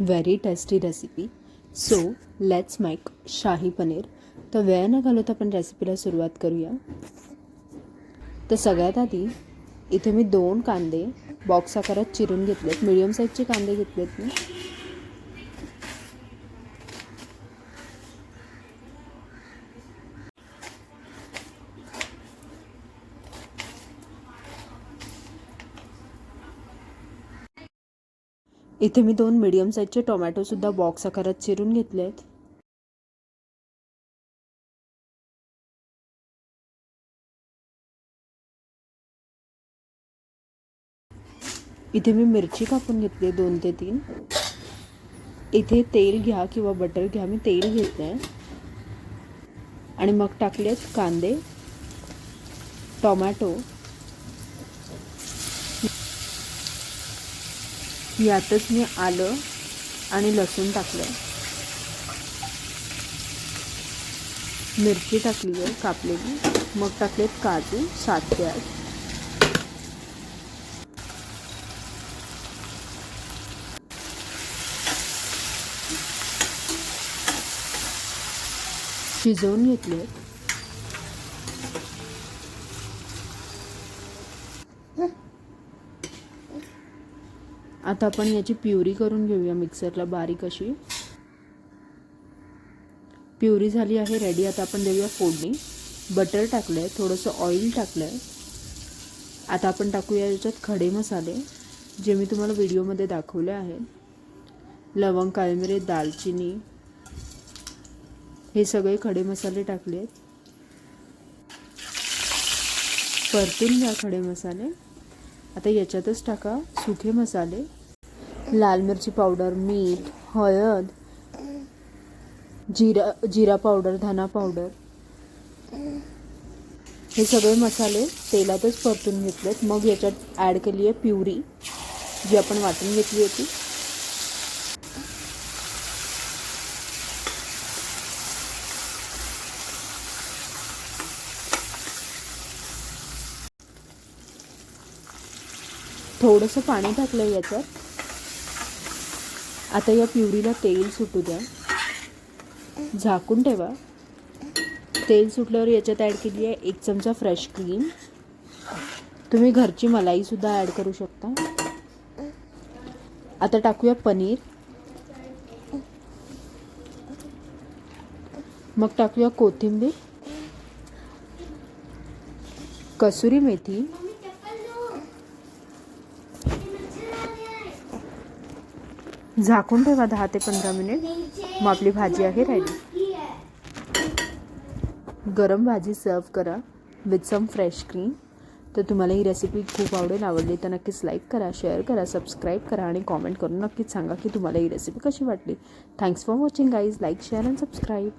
Very tasty recipe so let's make shahi paneer तर वेळ न घालवता आपण रेसिपीला सुरुवात करूया. तर सगळ्यात आधी इथे मी दोन कांदे बॉक्स आकारात चिरून घेतलेत. मिडियम साईजचे कांदे घेतलेत मी. इथे मी दोन मिडियम साईजचे टोमॅटोसुद्धा बॉक्स आकारात चिरून घेतले आहेत. इथे मी मिरची कापून घेतली आहे दोन ते तीन. इथे तेल घ्या किंवा बटर घ्या मी तेल घेतलं आहे आणि मग टाकले आहेत कांदे टोमॅटो यातच मी आलं आणि लसूण टाकलं. मिरची टाकली आहे कापलेली. मग टाकलेत काजू सात प्याज शिजवून घेतले. आता आपण याची प्युरी करून घेऊया मिक्सरला बारीक अशी. प्युरी झाली आहे रेडी आता आपण देऊया फोडणी. बटर टाकलं आहे थोडंसं ऑइल टाकलं आहे आता आपण टाकूया याच्यात खडे मसाले जे मी तुम्हाला व्हिडिओमध्ये दाखवले आहेत. लवंग काळमिरे दालचिनी. हे सगळे खडे मसाले टाकले आहेत परतून घ्या खडे मसाले. आता याच्यातच टाका सुखे मसाले लाल मिरची पावडर मीठ हळद जिरा जिरा पावडर धना पावडर. हे सगळे मसाले तेलातच परतून घेतलेत. मग याच्यात ॲड केली आहे प्युरी जी आपण वाटून घेतली होती. थोडंसं पाणी टाकलं आहे याच्यात. आता या प्युरीला तेल सुटू द्या. झाकून ठेवा. तेल सुटल्यावर याच्यात ॲड केली आहे एक चमचा फ्रेश क्रीम तुम्ही घरची मलाईसुद्धा ॲड करू शकता. आता टाकूया पनीर. मग टाकूया कोथिंबीर. कसुरी मेथी. झाकून ठेवा दहा ते पंधरा मिनिट. मग आपली भाजी आहे रेडी गरम भाजी सर्व करा विथ सम फ्रेश क्रीम तर तुम्हाला ही रेसिपी खूप आवडेल आवडली तर नक्कीच लाईक करा शेअर करा सबस्क्राईब करा आणि कॉमेंट करून नक्कीच सांगा की तुम्हाला ही रेसिपी कशी वाटली. Thanks for watching guys like share and subscribe